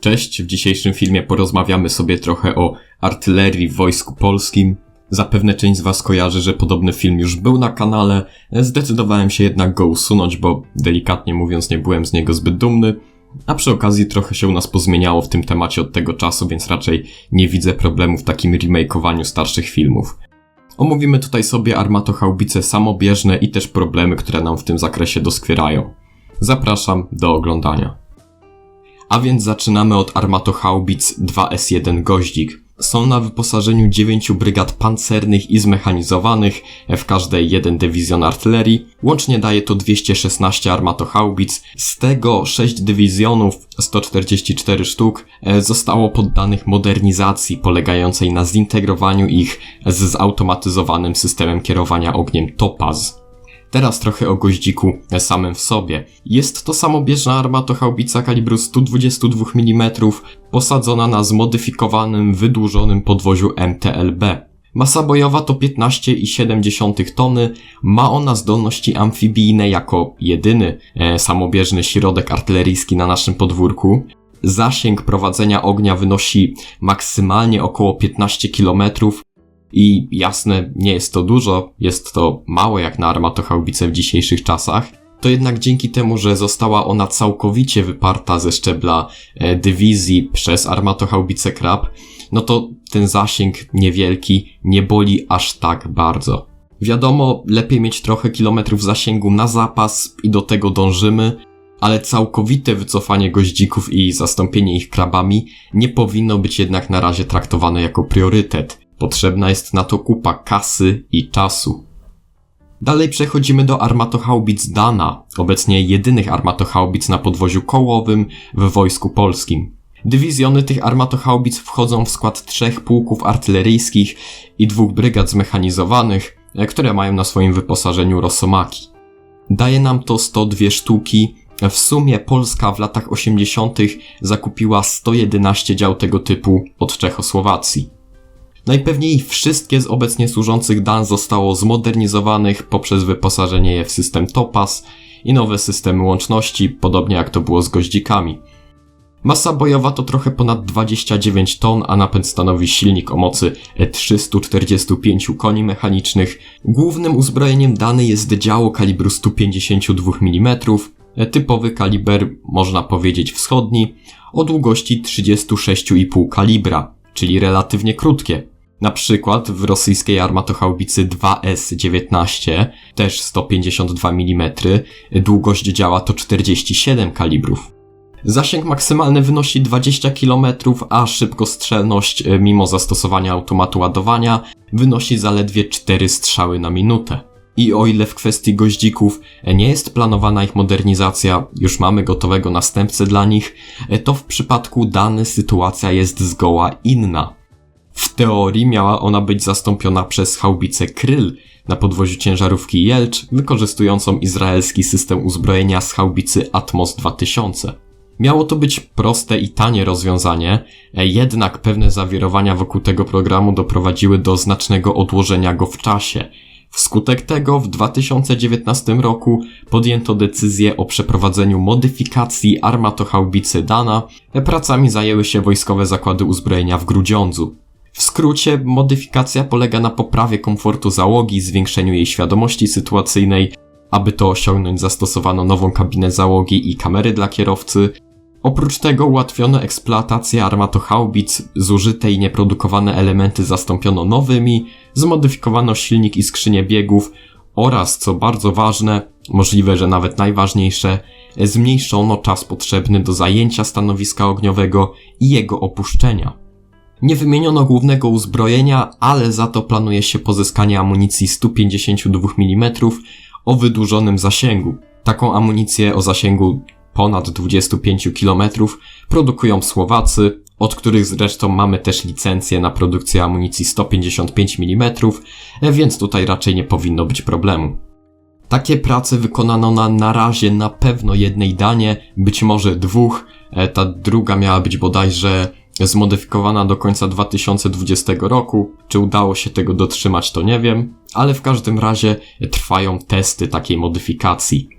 Cześć, w dzisiejszym filmie porozmawiamy sobie trochę o artylerii w Wojsku Polskim. Zapewne część z Was kojarzy, że podobny film już był na kanale. Zdecydowałem się jednak go usunąć, bo delikatnie mówiąc nie byłem z niego zbyt dumny. A przy okazji trochę się u nas pozmieniało w tym temacie od tego czasu, więc raczej nie widzę problemu w takim remakeowaniu starszych filmów. Omówimy tutaj sobie armatochaubice samobieżne i też problemy, które nam w tym zakresie doskwierają. Zapraszam do oglądania. A więc zaczynamy od armatochaubic 2S1 Goździk. Są na wyposażeniu 9 brygad pancernych i zmechanizowanych, w każdej jeden dywizjon artylerii. Łącznie daje to 216 armatochaubic, z tego 6 dywizjonów, 144 sztuk, e, zostało poddanych modernizacji polegającej na zintegrowaniu ich z zautomatyzowanym systemem kierowania ogniem Topaz. Teraz trochę o goździku samym w sobie. Jest to samobieżna armatochaubica kalibru 122 mm, posadzona na zmodyfikowanym, wydłużonym podwoziu MTLB. Masa bojowa to 15,7 tony, ma ona zdolności amfibijne jako jedyny e, samobieżny środek artyleryjski na naszym podwórku. Zasięg prowadzenia ognia wynosi maksymalnie około 15 km, i jasne, nie jest to dużo, jest to mało jak na armatochaubice w dzisiejszych czasach, to jednak dzięki temu, że została ona całkowicie wyparta ze szczebla e, dywizji przez armatochaubicę Krab, no to ten zasięg niewielki nie boli aż tak bardzo. Wiadomo, lepiej mieć trochę kilometrów zasięgu na zapas i do tego dążymy, ale całkowite wycofanie goździków i zastąpienie ich krabami nie powinno być jednak na razie traktowane jako priorytet. Potrzebna jest na to kupa kasy i czasu. Dalej przechodzimy do armatochaubic Dana, obecnie jedynych armatochaubic na podwoziu kołowym w Wojsku Polskim. Dywizjony tych armatochaubic wchodzą w skład trzech pułków artyleryjskich i dwóch brygad zmechanizowanych, które mają na swoim wyposażeniu rosomaki. Daje nam to 102 sztuki. W sumie Polska w latach 80. zakupiła 111 dział tego typu od Czechosłowacji. Najpewniej wszystkie z obecnie służących Dan zostało zmodernizowanych poprzez wyposażenie je w system Topaz i nowe systemy łączności, podobnie jak to było z goździkami. Masa bojowa to trochę ponad 29 ton, a napęd stanowi silnik o mocy 345 koni mechanicznych. Głównym uzbrojeniem dany jest działo kalibru 152 mm, typowy kaliber, można powiedzieć wschodni, o długości 36,5 kalibra, czyli relatywnie krótkie. Na przykład w rosyjskiej armatochaubicy 2S-19, też 152 mm, długość działa to 47 kalibrów. Zasięg maksymalny wynosi 20 km, a szybkostrzelność, e, mimo zastosowania automatu ładowania, wynosi zaledwie 4 strzały na minutę. I o ile w kwestii goździków e, nie jest planowana ich modernizacja, już mamy gotowego następcę dla nich, e, to w przypadku dany sytuacja jest zgoła inna. W teorii miała ona być zastąpiona przez haubicę Kryl na podwoziu ciężarówki Jelcz, wykorzystującą izraelski system uzbrojenia z haubicy Atmos 2000. Miało to być proste i tanie rozwiązanie, jednak pewne zawirowania wokół tego programu doprowadziły do znacznego odłożenia go w czasie. Wskutek tego w 2019 roku podjęto decyzję o przeprowadzeniu modyfikacji armatochaubicy Dana. Pracami zajęły się wojskowe zakłady uzbrojenia w Grudziądzu. W skrócie, modyfikacja polega na poprawie komfortu załogi, zwiększeniu jej świadomości sytuacyjnej. Aby to osiągnąć, zastosowano nową kabinę załogi i kamery dla kierowcy. Oprócz tego ułatwiono eksploatację armatochaubic, zużyte i nieprodukowane elementy zastąpiono nowymi, zmodyfikowano silnik i skrzynię biegów oraz, co bardzo ważne, możliwe, że nawet najważniejsze, zmniejszono czas potrzebny do zajęcia stanowiska ogniowego i jego opuszczenia. Nie wymieniono głównego uzbrojenia, ale za to planuje się pozyskanie amunicji 152 mm o wydłużonym zasięgu. Taką amunicję o zasięgu ponad 25 km produkują Słowacy, od których zresztą mamy też licencję na produkcję amunicji 155 mm, więc tutaj raczej nie powinno być problemu. Takie prace wykonano na na razie na pewno jednej danie, być może dwóch. E, ta druga miała być bodajże zmodyfikowana do końca 2020 roku. Czy udało się tego dotrzymać, to nie wiem, ale w każdym razie trwają testy takiej modyfikacji.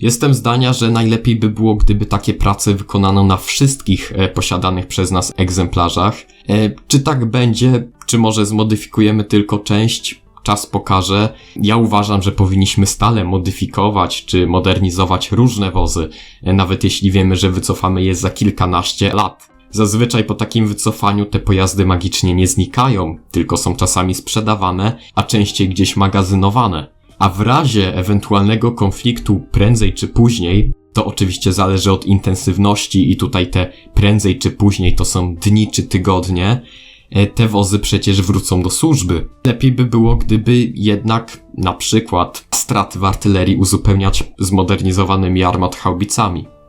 Jestem zdania, że najlepiej by było, gdyby takie prace wykonano na wszystkich e, posiadanych przez nas egzemplarzach. E, czy tak będzie, czy może zmodyfikujemy tylko część? Czas pokaże. Ja uważam, że powinniśmy stale modyfikować czy modernizować różne wozy, e, nawet jeśli wiemy, że wycofamy je za kilkanaście lat. Zazwyczaj po takim wycofaniu te pojazdy magicznie nie znikają, tylko są czasami sprzedawane, a częściej gdzieś magazynowane. A w razie ewentualnego konfliktu prędzej czy później, to oczywiście zależy od intensywności i tutaj te prędzej czy później to są dni czy tygodnie, e, te wozy przecież wrócą do służby. Lepiej by było, gdyby jednak na przykład straty w artylerii uzupełniać zmodernizowanymi armat-haubicami.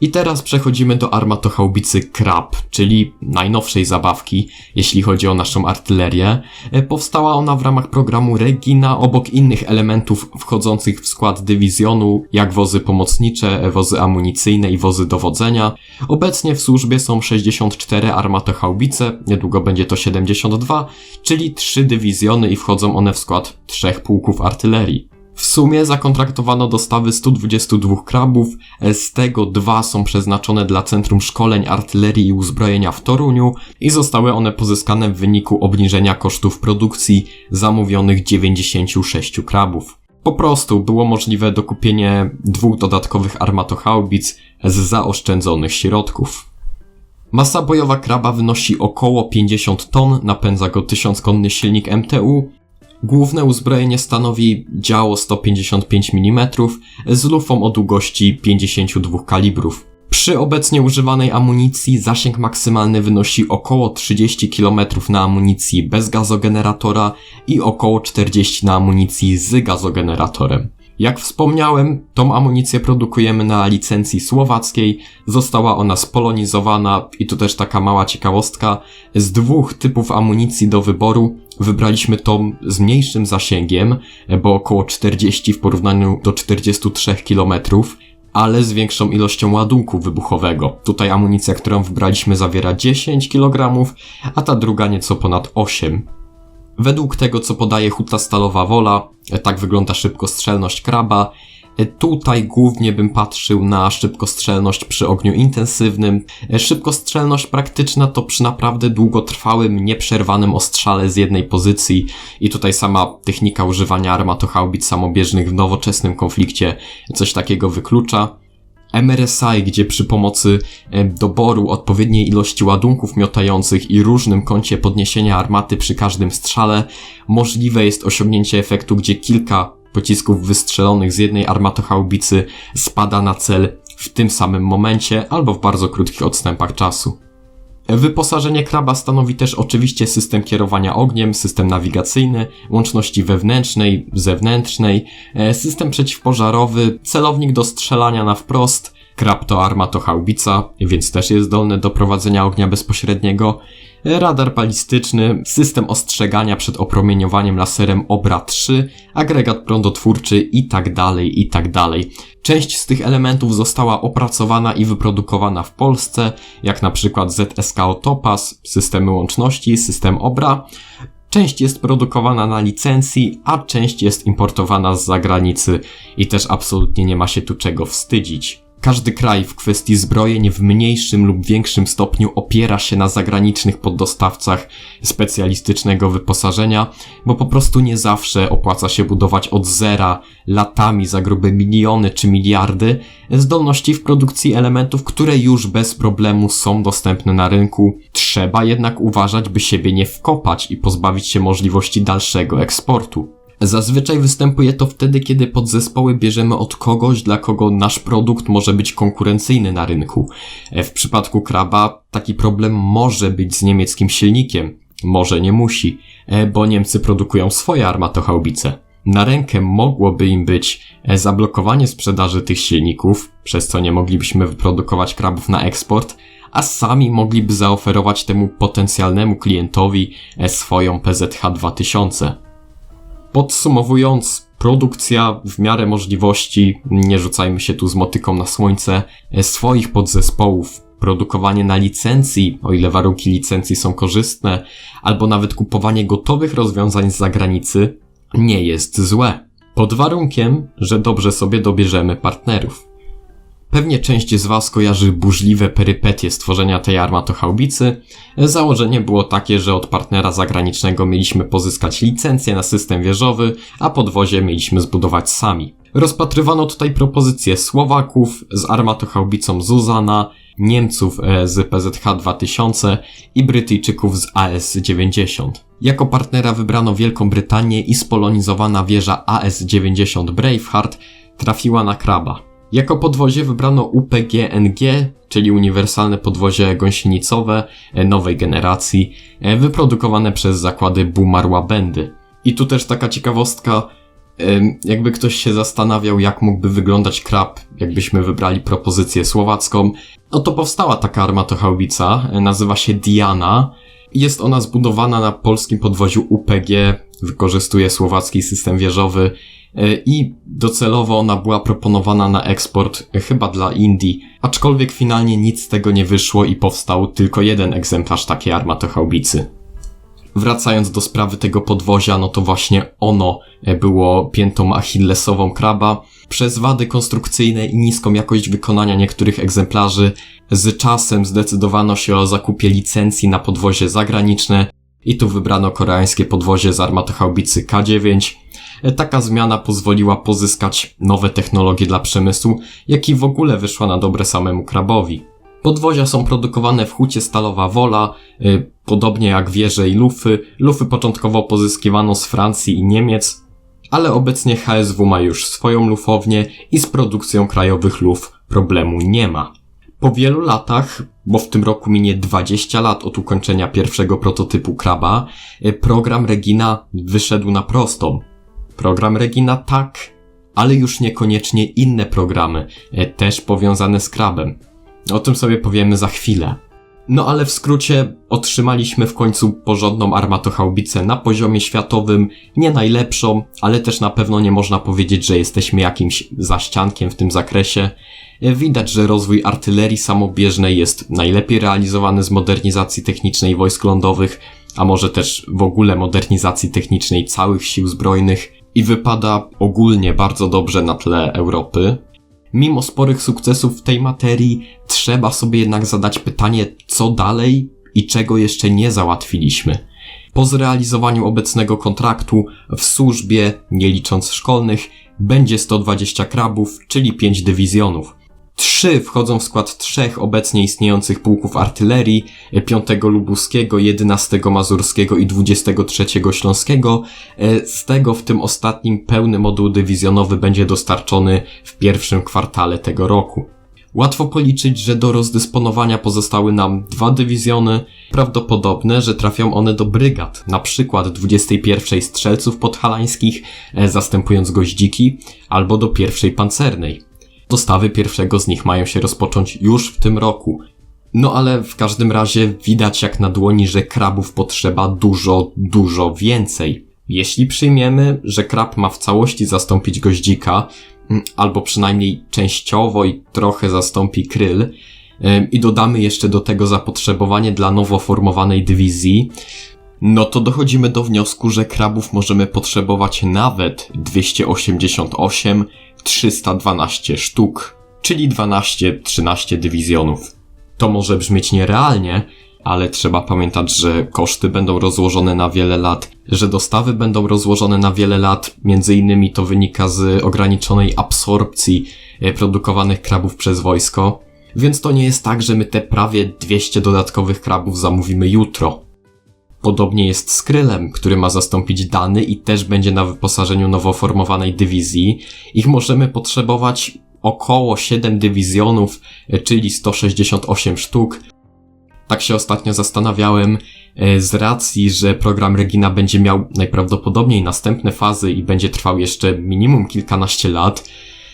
I teraz przechodzimy do armatochaubicy Krab, czyli najnowszej zabawki, jeśli chodzi o naszą artylerię. E, powstała ona w ramach programu Regina obok innych elementów wchodzących w skład dywizjonu, jak wozy pomocnicze, wozy amunicyjne i wozy dowodzenia. Obecnie w służbie są 64 armatochaubice, niedługo będzie to 72, czyli 3 dywizjony i wchodzą one w skład trzech pułków artylerii. W sumie zakontraktowano dostawy 122 krabów, z tego dwa są przeznaczone dla Centrum Szkoleń Artylerii i Uzbrojenia w Toruniu i zostały one pozyskane w wyniku obniżenia kosztów produkcji zamówionych 96 krabów. Po prostu było możliwe dokupienie dwóch dodatkowych armatochaubic z zaoszczędzonych środków. Masa bojowa kraba wynosi około 50 ton, napędza go 1000 konny silnik MTU, Główne uzbrojenie stanowi działo 155 mm z lufą o długości 52 kalibrów. Przy obecnie używanej amunicji zasięg maksymalny wynosi około 30 km na amunicji bez gazogeneratora i około 40 na amunicji z gazogeneratorem. Jak wspomniałem, tą amunicję produkujemy na licencji słowackiej. Została ona spolonizowana i tu też taka mała ciekawostka. Z dwóch typów amunicji do wyboru wybraliśmy tą z mniejszym zasięgiem, bo około 40 w porównaniu do 43 km, ale z większą ilością ładunku wybuchowego. Tutaj amunicja, którą wybraliśmy zawiera 10 kg, a ta druga nieco ponad 8. Według tego, co podaje huta stalowa wola, tak wygląda szybkostrzelność kraba. Tutaj głównie bym patrzył na szybkostrzelność przy ogniu intensywnym. Szybkostrzelność praktyczna to przy naprawdę długotrwałym, nieprzerwanym ostrzale z jednej pozycji i tutaj sama technika używania armatochaubic samobieżnych w nowoczesnym konflikcie coś takiego wyklucza. MRSI, gdzie przy pomocy e, doboru odpowiedniej ilości ładunków miotających i różnym kącie podniesienia armaty przy każdym strzale możliwe jest osiągnięcie efektu, gdzie kilka pocisków wystrzelonych z jednej armatochaubicy spada na cel w tym samym momencie albo w bardzo krótkich odstępach czasu. Wyposażenie kraba stanowi też oczywiście system kierowania ogniem, system nawigacyjny, łączności wewnętrznej, zewnętrznej, e, system przeciwpożarowy, celownik do strzelania na wprost, krab to arma więc też jest zdolny do prowadzenia ognia bezpośredniego, radar balistyczny, system ostrzegania przed opromieniowaniem laserem OBRA 3, agregat prądotwórczy itd., tak itd. Tak Część z tych elementów została opracowana i wyprodukowana w Polsce, jak na przykład ZSK Topaz, systemy łączności, system OBRA. Część jest produkowana na licencji, a część jest importowana z zagranicy i też absolutnie nie ma się tu czego wstydzić. Każdy kraj w kwestii zbrojeń w mniejszym lub większym stopniu opiera się na zagranicznych poddostawcach specjalistycznego wyposażenia, bo po prostu nie zawsze opłaca się budować od zera latami za grube miliony czy miliardy zdolności w produkcji elementów, które już bez problemu są dostępne na rynku. Trzeba jednak uważać, by siebie nie wkopać i pozbawić się możliwości dalszego eksportu. Zazwyczaj występuje to wtedy, kiedy podzespoły bierzemy od kogoś, dla kogo nasz produkt może być konkurencyjny na rynku. E, w przypadku kraba taki problem może być z niemieckim silnikiem. Może nie musi, e, bo Niemcy produkują swoje armatochaubice. Na rękę mogłoby im być e, zablokowanie sprzedaży tych silników, przez co nie moglibyśmy wyprodukować krabów na eksport, a sami mogliby zaoferować temu potencjalnemu klientowi swoją PZH 2000. Podsumowując, produkcja w miarę możliwości, nie rzucajmy się tu z motyką na słońce, e, swoich podzespołów, produkowanie na licencji, o ile warunki licencji są korzystne, albo nawet kupowanie gotowych rozwiązań z zagranicy, nie jest złe. Pod warunkiem, że dobrze sobie dobierzemy partnerów. Pewnie część z Was kojarzy burzliwe perypetie stworzenia tej armatochaubicy. Założenie było takie, że od partnera zagranicznego mieliśmy pozyskać licencję na system wieżowy, a podwozie mieliśmy zbudować sami. Rozpatrywano tutaj propozycje Słowaków z armatochaubicą Zuzana, Niemców e, z PZH 2000 i Brytyjczyków z AS-90. Jako partnera wybrano Wielką Brytanię i spolonizowana wieża AS-90 Braveheart trafiła na kraba. Jako podwozie wybrano UPG-NG, czyli uniwersalne podwozie gąsienicowe e, nowej generacji, e, wyprodukowane przez zakłady Bumarła Bendy. I tu też taka ciekawostka, jakby ktoś się zastanawiał, jak mógłby wyglądać krab, jakbyśmy wybrali propozycję słowacką, no to powstała taka armatochaubica, e, nazywa się Diana. Jest ona zbudowana na polskim podwoziu UPG, wykorzystuje słowacki system wieżowy i docelowo ona była proponowana na eksport e, chyba dla Indii, aczkolwiek finalnie nic z tego nie wyszło i powstał tylko jeden egzemplarz takiej armatochaubicy. Wracając do sprawy tego podwozia, no to właśnie ono było piętą achillesową kraba. Przez wady konstrukcyjne i niską jakość wykonania niektórych egzemplarzy z czasem zdecydowano się o zakupie licencji na podwozie zagraniczne i tu wybrano koreańskie podwozie z armatochaubicy K9. Taka zmiana pozwoliła pozyskać nowe technologie dla przemysłu, jak i w ogóle wyszła na dobre samemu krabowi. Podwozia są produkowane w hucie Stalowa Wola, y, podobnie jak wieże i lufy. Lufy początkowo pozyskiwano z Francji i Niemiec, ale obecnie HSW ma już swoją lufownię i z produkcją krajowych luf problemu nie ma. Po wielu latach, bo w tym roku minie 20 lat od ukończenia pierwszego prototypu kraba, y, program Regina wyszedł na prostą. Program Regina tak, ale już niekoniecznie inne programy, y, też powiązane z krabem. O tym sobie powiemy za chwilę. No ale w skrócie otrzymaliśmy w końcu porządną armatochaubicę na poziomie światowym, nie najlepszą, ale też na pewno nie można powiedzieć, że jesteśmy jakimś zaściankiem w tym zakresie. Widać, że rozwój artylerii samobieżnej jest najlepiej realizowany z modernizacji technicznej wojsk lądowych, a może też w ogóle modernizacji technicznej całych sił zbrojnych i wypada ogólnie bardzo dobrze na tle Europy. Mimo sporych sukcesów w tej materii, trzeba sobie jednak zadać pytanie, co dalej i czego jeszcze nie załatwiliśmy. Po zrealizowaniu obecnego kontraktu w służbie, nie licząc szkolnych, będzie 120 krabów, czyli 5 dywizjonów. Trzy wchodzą w skład trzech obecnie istniejących pułków artylerii, 5 Lubuskiego, 11 Mazurskiego i 23 Śląskiego. E, z tego w tym ostatnim pełny moduł dywizjonowy będzie dostarczony w pierwszym kwartale tego roku. Łatwo policzyć, że do rozdysponowania pozostały nam dwa dywizjony, prawdopodobne, że trafią one do brygad, na przykład 21 Strzelców Podhalańskich, e, zastępując goździki, albo do pierwszej pancernej. Dostawy pierwszego z nich mają się rozpocząć już w tym roku. No ale w każdym razie widać jak na dłoni, że krabów potrzeba dużo, dużo więcej. Jeśli przyjmiemy, że krab ma w całości zastąpić goździka, mm, albo przynajmniej częściowo i trochę zastąpi kryl, i dodamy jeszcze do tego zapotrzebowanie dla nowo formowanej dywizji, no to dochodzimy do wniosku, że krabów możemy potrzebować nawet 288 312 sztuk, czyli 12-13 dywizjonów. To może brzmieć nierealnie, ale trzeba pamiętać, że koszty będą rozłożone na wiele lat, że dostawy będą rozłożone na wiele lat, między innymi to wynika z ograniczonej absorpcji e, produkowanych krabów przez wojsko, więc to nie jest tak, że my te prawie 200 dodatkowych krabów zamówimy jutro. Podobnie jest z Krylem, który ma zastąpić Dany i też będzie na wyposażeniu nowo formowanej dywizji. Ich możemy potrzebować około 7 dywizjonów, czyli 168 sztuk. Tak się ostatnio zastanawiałem, e, z racji, że program Regina będzie miał najprawdopodobniej następne fazy i będzie trwał jeszcze minimum kilkanaście lat,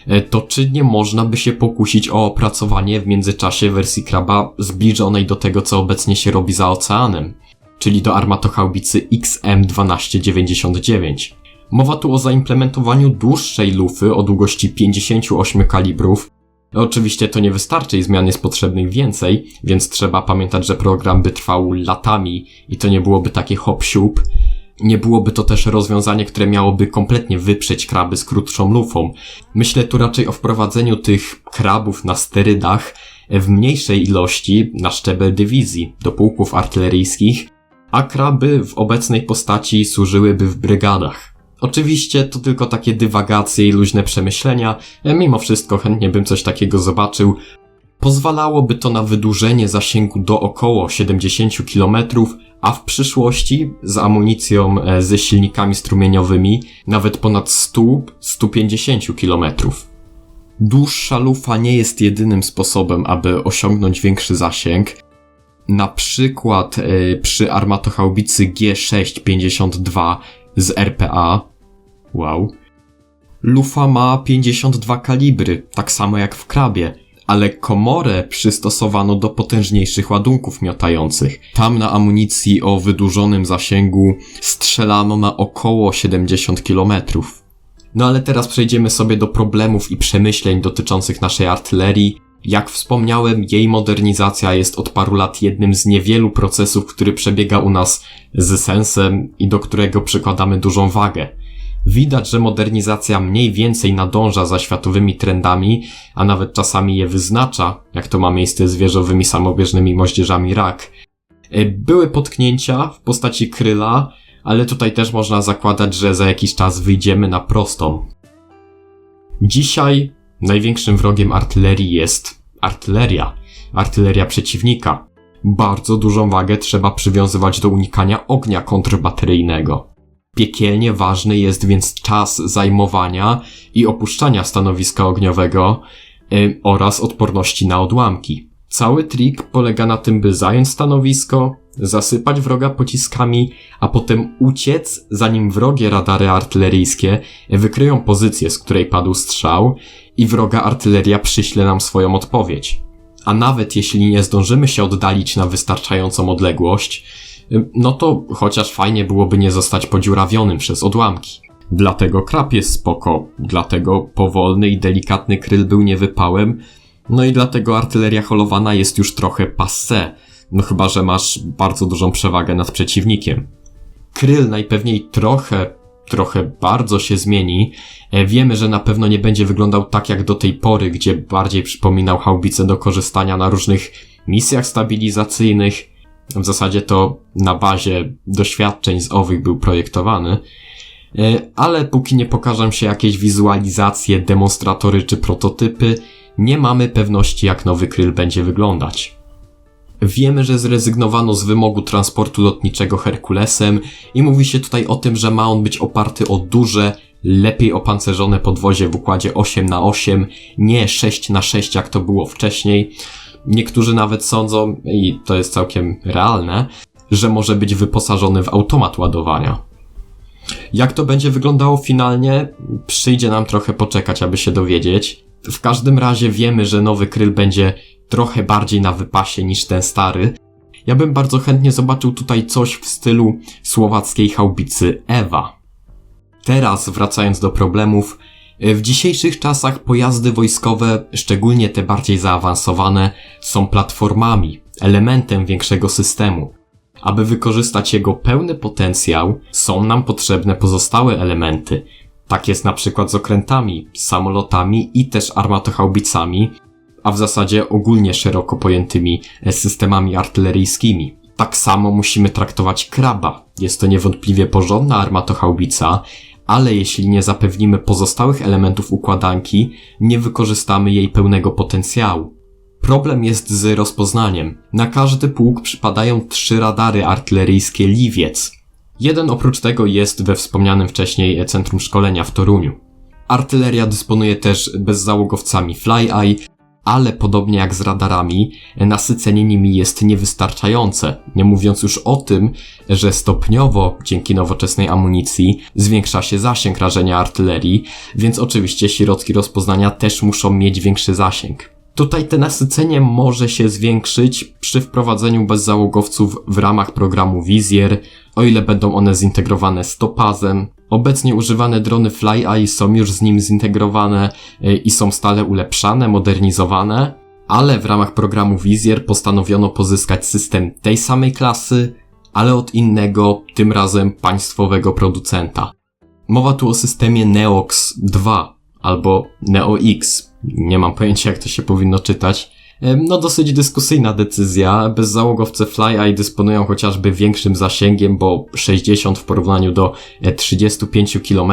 e, to czy nie można by się pokusić o opracowanie w międzyczasie wersji Kraba zbliżonej do tego, co obecnie się robi za oceanem? Czyli do armatochaubicy XM1299. Mowa tu o zaimplementowaniu dłuższej lufy o długości 58 kalibrów. Oczywiście to nie wystarczy i zmian jest potrzebnych więcej, więc trzeba pamiętać, że program by trwał latami i to nie byłoby takie hop siup. Nie byłoby to też rozwiązanie, które miałoby kompletnie wyprzeć kraby z krótszą lufą. Myślę tu raczej o wprowadzeniu tych krabów na sterydach w mniejszej ilości na szczebel dywizji do pułków artyleryjskich, a kraby w obecnej postaci służyłyby w brygadach. Oczywiście to tylko takie dywagacje i luźne przemyślenia, mimo wszystko chętnie bym coś takiego zobaczył. Pozwalałoby to na wydłużenie zasięgu do około 70 km, a w przyszłości z amunicją e, ze silnikami strumieniowymi nawet ponad 100-150 km. Dłuższa lufa nie jest jedynym sposobem, aby osiągnąć większy zasięg. Na przykład e, przy armatochaubicy G652 z RPA. Wow. Lufa ma 52 kalibry, tak samo jak w krabie, ale komorę przystosowano do potężniejszych ładunków miotających. Tam na amunicji o wydłużonym zasięgu strzelano na około 70 km. No ale teraz przejdziemy sobie do problemów i przemyśleń dotyczących naszej artylerii. Jak wspomniałem, jej modernizacja jest od paru lat jednym z niewielu procesów, który przebiega u nas z sensem i do którego przykładamy dużą wagę. Widać, że modernizacja mniej więcej nadąża za światowymi trendami, a nawet czasami je wyznacza, jak to ma miejsce z wieżowymi samobieżnymi moździerzami RAK. E, były potknięcia w postaci kryla, ale tutaj też można zakładać, że za jakiś czas wyjdziemy na prostą. Dzisiaj największym wrogiem artylerii jest artyleria, artyleria przeciwnika. Bardzo dużą wagę trzeba przywiązywać do unikania ognia kontrbateryjnego. Piekielnie ważny jest więc czas zajmowania i opuszczania stanowiska ogniowego oraz odporności na odłamki. Cały trik polega na tym, by zająć stanowisko, zasypać wroga pociskami, a potem uciec, zanim wrogie radary artyleryjskie wykryją pozycję, z której padł strzał i wroga artyleria przyśle nam swoją odpowiedź. A nawet jeśli nie zdążymy się oddalić na wystarczającą odległość, no to chociaż fajnie byłoby nie zostać podziurawionym przez odłamki. Dlatego krap jest spoko, dlatego powolny i delikatny kryl był niewypałem, no i dlatego artyleria holowana jest już trochę passe, no chyba, że masz bardzo dużą przewagę nad przeciwnikiem. Kryl najpewniej trochę, trochę bardzo się zmieni. E, wiemy, że na pewno nie będzie wyglądał tak jak do tej pory, gdzie bardziej przypominał haubice do korzystania na różnych misjach stabilizacyjnych. W zasadzie to na bazie doświadczeń z owych był projektowany. E, ale póki nie pokażą się jakieś wizualizacje, demonstratory czy prototypy, nie mamy pewności jak nowy kryl będzie wyglądać. Wiemy, że zrezygnowano z wymogu transportu lotniczego Herkulesem i mówi się tutaj o tym, że ma on być oparty o duże, lepiej opancerzone podwozie w układzie 8 na 8 nie 6 na 6 jak to było wcześniej. Niektórzy nawet sądzą, i to jest całkiem realne, że może być wyposażony w automat ładowania. Jak to będzie wyglądało finalnie, przyjdzie nam trochę poczekać, aby się dowiedzieć. W każdym razie wiemy, że nowy kryl będzie trochę bardziej na wypasie niż ten stary. Ja bym bardzo chętnie zobaczył tutaj coś w stylu słowackiej chałbicy Ewa. Teraz, wracając do problemów, w dzisiejszych czasach pojazdy wojskowe, szczególnie te bardziej zaawansowane, są platformami, elementem większego systemu. Aby wykorzystać jego pełny potencjał, są nam potrzebne pozostałe elementy. Tak jest na przykład z okrętami, samolotami i też armatochaubicami, a w zasadzie ogólnie szeroko pojętymi e, systemami artyleryjskimi. Tak samo musimy traktować kraba. Jest to niewątpliwie porządna armatochaubica, ale jeśli nie zapewnimy pozostałych elementów układanki, nie wykorzystamy jej pełnego potencjału. Problem jest z rozpoznaniem. Na każdy pułk przypadają trzy radary artyleryjskie Liwiec. Jeden oprócz tego jest we wspomnianym wcześniej centrum szkolenia w Toruniu. Artyleria dysponuje też bezzałogowcami Fly-Eye, ale podobnie jak z radarami, nasycenie nimi jest niewystarczające. Nie mówiąc już o tym, że stopniowo, dzięki nowoczesnej amunicji, zwiększa się zasięg rażenia artylerii, więc oczywiście środki rozpoznania też muszą mieć większy zasięg. Tutaj te nasycenie może się zwiększyć przy wprowadzeniu bezzałogowców w ramach programu Wizjer, o ile będą one zintegrowane z topazem. Obecnie używane drony FlyEye są już z nim zintegrowane y, i są stale ulepszane, modernizowane, ale w ramach programu Wizjer postanowiono pozyskać system tej samej klasy, ale od innego, tym razem państwowego producenta. Mowa tu o systemie Neox 2 albo NeoX. Nie mam pojęcia jak to się powinno czytać. No dosyć dyskusyjna decyzja. Bezzałogowce FlyEye dysponują chociażby większym zasięgiem, bo 60 w porównaniu do 35 km,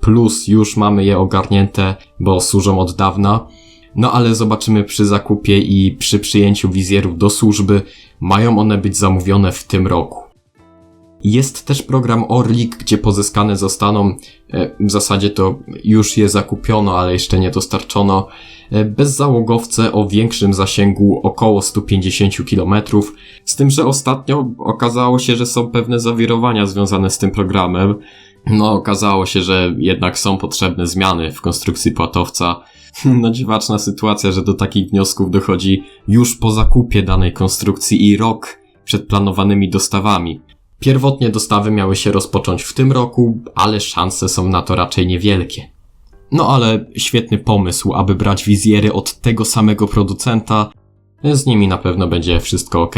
plus już mamy je ogarnięte, bo służą od dawna. No ale zobaczymy przy zakupie i przy przyjęciu wizjerów do służby, mają one być zamówione w tym roku. Jest też program Orlik, gdzie pozyskane zostaną, e, w zasadzie to już je zakupiono, ale jeszcze nie dostarczono, e, bezzałogowce o większym zasięgu około 150 km, z tym, że ostatnio okazało się, że są pewne zawirowania związane z tym programem. No, okazało się, że jednak są potrzebne zmiany w konstrukcji płatowca. No dziwaczna sytuacja, że do takich wniosków dochodzi już po zakupie danej konstrukcji i rok przed planowanymi dostawami. Pierwotnie dostawy miały się rozpocząć w tym roku, ale szanse są na to raczej niewielkie. No ale świetny pomysł, aby brać wizjery od tego samego producenta. Z nimi na pewno będzie wszystko ok.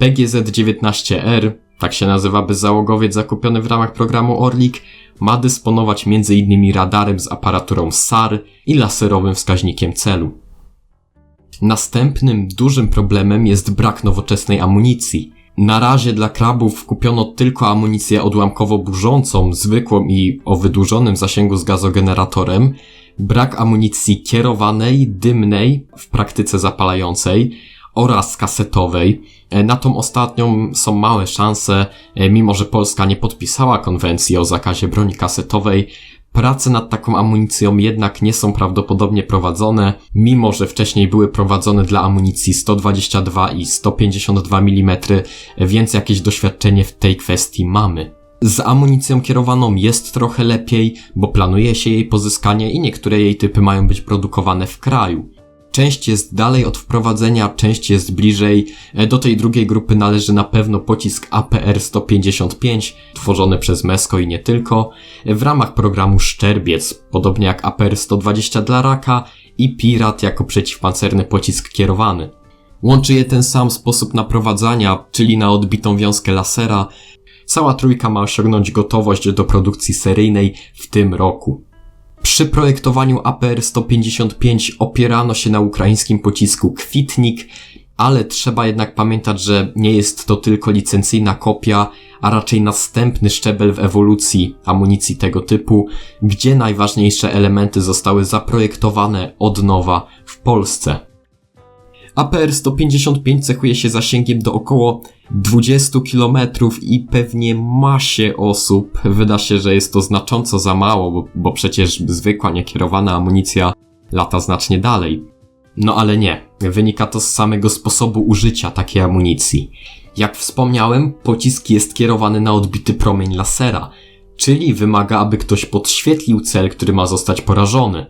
PGZ-19R, tak się nazywa bezzałogowiec zakupiony w ramach programu Orlik, ma dysponować m.in. radarem z aparaturą SAR i laserowym wskaźnikiem celu. Następnym dużym problemem jest brak nowoczesnej amunicji. Na razie dla krabów kupiono tylko amunicję odłamkowo-burzącą, zwykłą i o wydłużonym zasięgu z gazogeneratorem, brak amunicji kierowanej, dymnej, w praktyce zapalającej oraz kasetowej. E, na tą ostatnią są małe szanse, e, mimo że Polska nie podpisała konwencji o zakazie broni kasetowej, Prace nad taką amunicją jednak nie są prawdopodobnie prowadzone, mimo że wcześniej były prowadzone dla amunicji 122 i 152 mm, więc jakieś doświadczenie w tej kwestii mamy. Z amunicją kierowaną jest trochę lepiej, bo planuje się jej pozyskanie i niektóre jej typy mają być produkowane w kraju. Część jest dalej od wprowadzenia, część jest bliżej. E, do tej drugiej grupy należy na pewno pocisk APR-155, tworzony przez MESCO i nie tylko, e, w ramach programu Szczerbiec, podobnie jak APR-120 dla Raka i Pirat jako przeciwpancerny pocisk kierowany. Łączy je ten sam sposób naprowadzania, czyli na odbitą wiązkę lasera. Cała trójka ma osiągnąć gotowość do produkcji seryjnej w tym roku. Przy projektowaniu APR-155 opierano się na ukraińskim pocisku Kwitnik, ale trzeba jednak pamiętać, że nie jest to tylko licencyjna kopia, a raczej następny szczebel w ewolucji amunicji tego typu, gdzie najważniejsze elementy zostały zaprojektowane od nowa w Polsce. APR-155 cechuje się zasięgiem do około 20 km i pewnie masie osób wyda się, że jest to znacząco za mało, bo, bo przecież zwykła niekierowana amunicja lata znacznie dalej. No ale nie, wynika to z samego sposobu użycia takiej amunicji. Jak wspomniałem, pocisk jest kierowany na odbity promień lasera, czyli wymaga, aby ktoś podświetlił cel, który ma zostać porażony.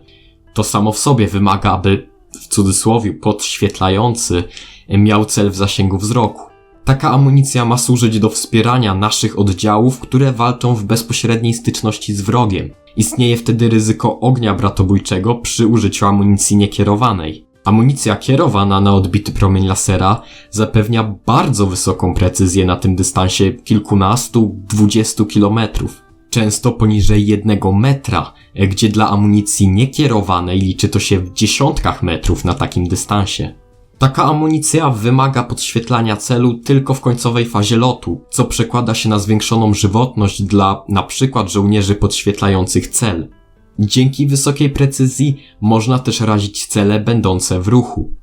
To samo w sobie wymaga, aby w cudzysłowie podświetlający miał cel w zasięgu wzroku. Taka amunicja ma służyć do wspierania naszych oddziałów, które walczą w bezpośredniej styczności z wrogiem. Istnieje wtedy ryzyko ognia bratobójczego przy użyciu amunicji niekierowanej. Amunicja kierowana na odbity promień lasera zapewnia bardzo wysoką precyzję na tym dystansie kilkunastu, dwudziestu kilometrów często poniżej jednego metra, e, gdzie dla amunicji niekierowanej liczy to się w dziesiątkach metrów na takim dystansie. Taka amunicja wymaga podświetlania celu tylko w końcowej fazie lotu, co przekłada się na zwiększoną żywotność dla np. żołnierzy podświetlających cel. Dzięki wysokiej precyzji można też razić cele będące w ruchu.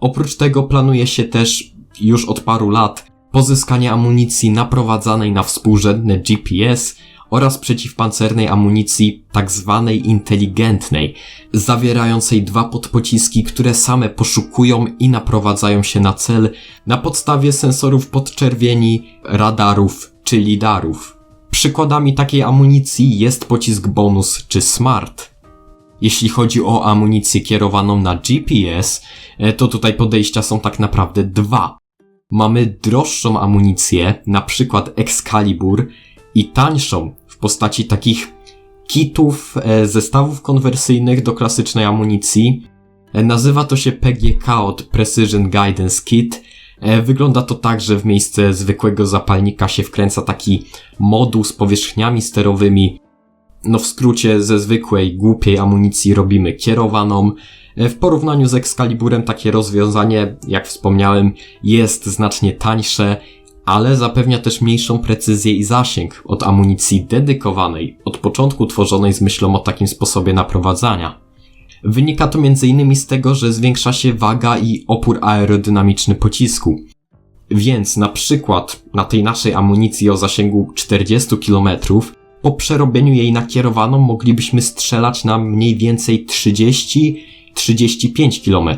Oprócz tego planuje się też już od paru lat pozyskanie amunicji naprowadzanej na współrzędne GPS oraz przeciwpancernej amunicji tzw. Tak inteligentnej, zawierającej dwa podpociski, które same poszukują i naprowadzają się na cel na podstawie sensorów podczerwieni, radarów czy lidarów. Przykładami takiej amunicji jest pocisk bonus czy smart. Jeśli chodzi o amunicję kierowaną na GPS, e, to tutaj podejścia są tak naprawdę dwa. Mamy droższą amunicję, na przykład Excalibur, i tańszą w postaci takich kitów, e, zestawów konwersyjnych do klasycznej amunicji. E, nazywa to się PGK od Precision Guidance Kit. E, Wygląda to tak, że w miejsce zwykłego zapalnika się wkręca taki moduł z powierzchniami sterowymi. No w skrócie, ze zwykłej, głupiej amunicji robimy kierowaną. W porównaniu z Excaliburem takie rozwiązanie, jak wspomniałem, jest znacznie tańsze, ale zapewnia też mniejszą precyzję i zasięg od amunicji dedykowanej, od początku tworzonej z myślą o takim sposobie naprowadzania. Wynika to m.in. z tego, że zwiększa się waga i opór aerodynamiczny pocisku. Więc na przykład na tej naszej amunicji o zasięgu 40 km, po przerobieniu jej na kierowaną moglibyśmy strzelać na mniej więcej 30-35 km.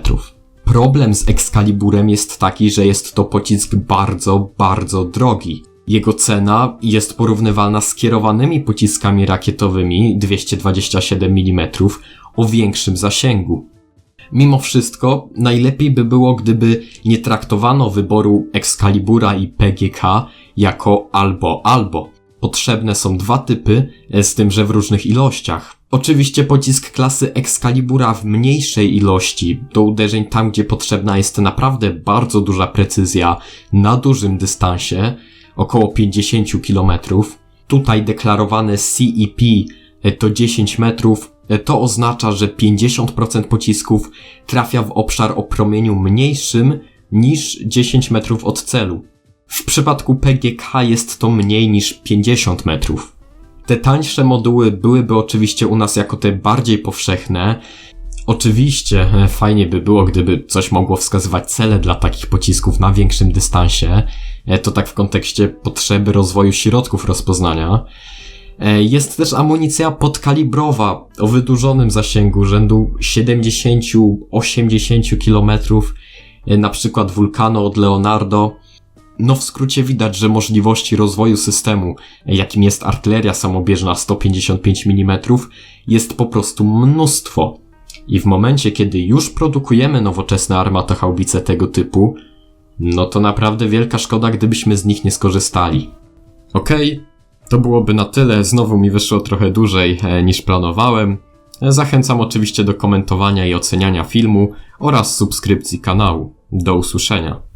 Problem z Excaliburem jest taki, że jest to pocisk bardzo, bardzo drogi. Jego cena jest porównywalna z kierowanymi pociskami rakietowymi 227 mm o większym zasięgu. Mimo wszystko, najlepiej by było, gdyby nie traktowano wyboru Excalibura i PGK jako albo albo. Potrzebne są dwa typy, z tym, że w różnych ilościach. Oczywiście pocisk klasy Excalibura w mniejszej ilości, do uderzeń tam, gdzie potrzebna jest naprawdę bardzo duża precyzja na dużym dystansie, około 50 km. Tutaj deklarowane CEP e, to 10 metrów, e, to oznacza, że 50% pocisków trafia w obszar o promieniu mniejszym niż 10 metrów od celu. W przypadku PGK jest to mniej niż 50 metrów. Te tańsze moduły byłyby oczywiście u nas jako te bardziej powszechne. Oczywiście e, fajnie by było, gdyby coś mogło wskazywać cele dla takich pocisków na większym dystansie. E, To tak w kontekście potrzeby rozwoju środków rozpoznania. E, Jest też amunicja podkalibrowa o wydłużonym zasięgu rzędu 70-80 km, na przykład Vulcano od Leonardo. No w skrócie widać, że możliwości rozwoju systemu, jakim jest artyleria samobieżna 155 mm, jest po prostu mnóstwo. I w momencie, kiedy już produkujemy nowoczesne armatochaubice tego typu, no to naprawdę wielka szkoda, gdybyśmy z nich nie skorzystali. Okej, to byłoby na tyle. Znowu mi wyszło trochę dłużej e, niż planowałem. Zachęcam oczywiście do komentowania i oceniania filmu oraz subskrypcji kanału. Do usłyszenia.